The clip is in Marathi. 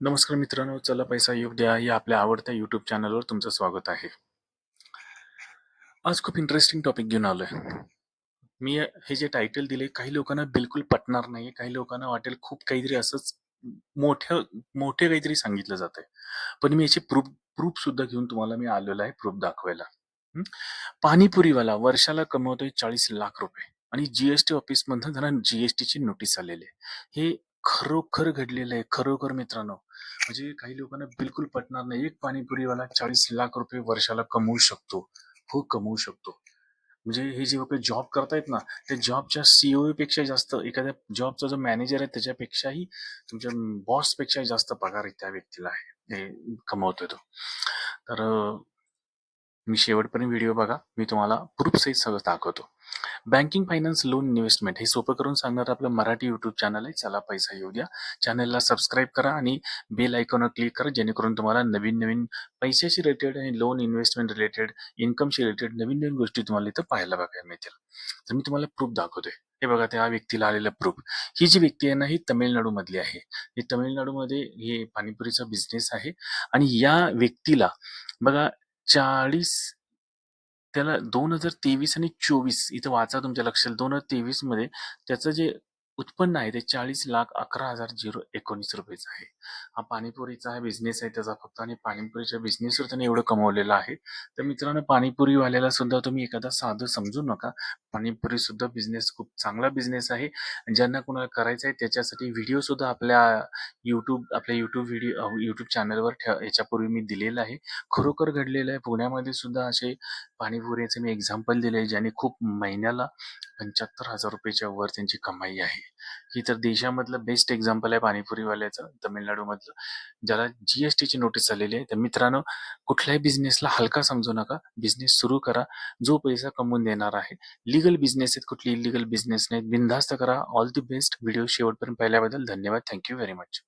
नमस्कार मित्रांनो, चला पैसा योग द्या या आपल्या आवडत्या यूट्यूब चॅनलवर तुमचं स्वागत आहे. आज खूप इंटरेस्टिंग टॉपिक घेऊन आलोय. मी हे जे टायटल दिले काही लोकांना बिलकुल पटणार नाही. काही लोकांना वाटेल खूप काहीतरी असंच मोठ्या मोठे काहीतरी सांगितलं जातंय. पण मी याचे प्रूफ प्रूफ सुद्धा घेऊन तुम्हाला मी आलेलो आहे प्रूफ दाखवायला. पाणीपुरीवाला वर्षाला कमवतोय 40 लाख रुपये आणि जीएसटी ऑफिस मधून ऑफिसमधनं त्यांना जी-एस-टीची नोटीस आलेली आहे. हे खरोखर घडलेलं आहे. खरोखर मित्रांनो. म्हणजे काही लोकांना बिलकुल पटणार नाही. एक पाणीपुरीवाला 40 लाख रुपये वर्षाला कमवू शकतो. हो, कमवू शकतो. म्हणजे हे जे लोक जॉब करतायत ना, त्या जॉबच्या सीओ पेक्षा जास्त एखाद्या जॉबचा जो मॅनेजर आहे त्याच्यापेक्षाही तुमच्या बॉसपेक्षा जास्त पगार त्या व्यक्तीला आहे. हे कमवतोय तो. तर मी शेवटपर्यंत व्हिडिओ बघा. मी तुम्हाला प्रूफ सहित सगळं दाखवतो. बँकिंग, फायनान्स, लोन, इन्व्हेस्टमेंट हे सोपं करून सांगणार आपलं मराठी यूट्यूब चॅनल आहे. चला पैसा येऊ द्या. चॅनलला सबस्क्राईब करा आणि बेल आयकॉनवर क्लिक करा जेणेकरून तुम्हाला नवीन-नवीन पैशाशी रिलेटेड आणि लोन इन्व्हेस्टमेंट रिलेटेड, इन्कमशी रिलेटेड नवीन-नवीन गोष्टी तुम्हाला इथं पाहायला बघायला मिळतील. तर मी तुम्हाला प्रूफ दाखवतोय. हे बघा त्या व्यक्तीला आलेला प्रूफ. ही जी व्यक्ती आहे ना, ही तामिळनाडूमधली आहे. ही तामिळनाडूमध्ये हे पाणीपुरीचा बिझनेस आहे आणि या व्यक्तीला बघा 40 त्याला 2023 आणि 24 इथं वाचा तुमच्या लक्षात. 2023 मध्ये त्याचं जे उत्पन्न आहे ते 40,11,019 रुपयेचं आहे. हा पाणीपुरीचा हा बिझनेस आहे त्याचा फक्त आणि पाणीपुरीच्या बिझनेसवर त्याने एवढं कमवलेलं आहे. तर मित्रांनो पाणीपुरीवाल्याला सुद्धा तुम्ही एखादा साधं समजू नका. पाणीपुरी सुद्धा बिझनेस खूप चांगला बिझनेस आहे. ज्यांना कोणाला करायचं आहे त्याच्यासाठी व्हिडिओ सुद्धा आपल्या YouTube आपल्या YouTube व्हिडिओ अ, YouTube चॅनलवर ठेव याच्यापूर्वी मी दिलेलं आहे. खरोखर घडलेलं आहे. पुण्यामध्ये सुद्धा असे पाणीपुरीचे मी एक्झाम्पल दिले ज्याने खूप महिन्याला 75,000 रुपयेच्या वर त्यांची कमाई आहे. ही तर देशामधलं बेस्ट एक्झाम्पल आहे पाणीपुरीवाल्याचं तमिळनाडूमधलं ज्याला जी-एस-टीची नोटीस आलेली आहे. तर मित्रांनो कुठल्याही बिझनेसला हलका समजू नका. बिझनेस सुरू करा. जो पैसा कमवून देणार आहे. लिगल बिझनेस आहेत, कुठली इलिगल बिझनेस नाहीत. बिनधास्त करा. All the best. व्हिडिओ शेवटपर्यंत पाहिल्याबद्दल धन्यवाद. Thank you very much.